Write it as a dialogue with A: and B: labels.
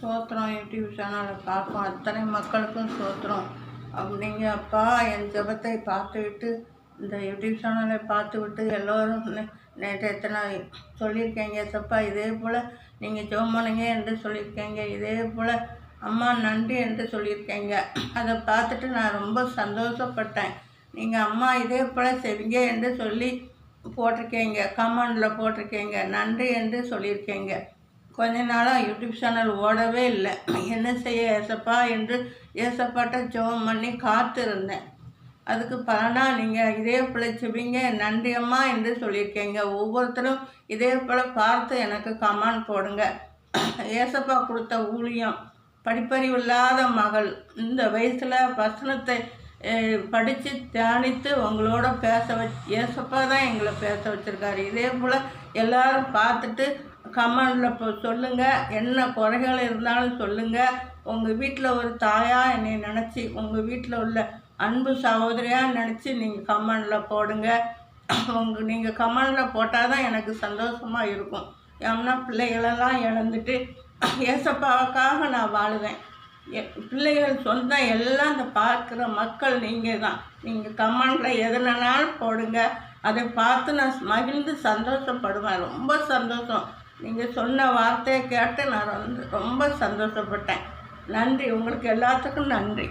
A: சோத்திரம் யூடியூப் சேனலை பார்க்கும் அத்தனை மக்களுக்கும் சோத்திரம். அப்படிங்க அப்பா என் ஜெபத்தை பார்த்துவிட்டு இந்த யூடியூப் சேனலை பார்த்துவிட்டு எல்லோரும் நேற்று எத்தனை சொல்லியிருக்கீங்க சப்பா இதே போல் நீங்கள் ஜெபம் என்று சொல்லியிருக்கீங்க. இதே போல் அம்மா நன்றி என்று சொல்லியிருக்கீங்க. அதை பார்த்துட்டு நான் ரொம்ப சந்தோஷப்பட்டேன். நீங்கள் அம்மா இதே போல் செய்வீங்க என்று சொல்லி போட்டிருக்கீங்க. கமெண்டில் போட்டிருக்கீங்க. நன்றி என்று சொல்லியிருக்கீங்க. கொஞ்ச நாளாக யூடியூப் சேனல் ஓடவே இல்லை. என்ன செய்ய ஏசப்பா என்று ஏசப்பாட்ட ஜெபம் பண்ணி காத்திருந்தேன். அதுக்கு பலனாக நீங்கள் இதே போல் செபிங்க நன்றியம்மா என்று சொல்லியிருக்கீங்க. ஒவ்வொருத்தரும் இதே போல் பார்த்து எனக்கு கமெண்ட் போடுங்க. ஏசப்பா கொடுத்த ஊழியம் படிப்பறிவு இல்லாத மகள் இந்த வயசில் வசனத்தை படித்து தியானித்து உங்களோட பேச வச் ஏசப்பா தான் எங்களை பேச வச்சுருக்காரு. இதே போல் எல்லோரும் பார்த்துட்டு கமெண்டில் இப்போ சொல்லுங்கள் என்ன குறைகள் இருந்தாலும் சொல்லுங்கள் உங்கள் வீட்டில் ஒரு தாயாக என்னை நினச்சி உங்கள் வீட்டில் உள்ள அன்பு சகோதரியாக நினச்சி நீங்கள் கமெண்டில் போடுங்க. உங்கள் நீங்கள் கமெண்டில் போட்டால் தான் எனக்கு சந்தோஷமாக இருக்கும். ஏன்னா பிள்ளைகளெல்லாம் இழந்துட்டு ஏசப்பாவுக்காக நான் வாழுவேன். எ- பிள்ளைகள் சொந்தம் எல்லாம் இந்த பார்க்குற மக்கள் நீங்கள் தான் நீங்கள் கமெண்டில் எதுனாலும் போடுங்க. அதை பார்த்து நான் மகிழ்ந்து சந்தோஷப்படுவேன். ரொம்ப சந்தோஷம். நீங்கள் சொன்ன வார்த்தையை கேட்டு நான் வந்து ரொம்ப சந்தோஷப்பட்டேன். நன்றி. உங்களுக்கு எல்லாத்துக்கும் நன்றி.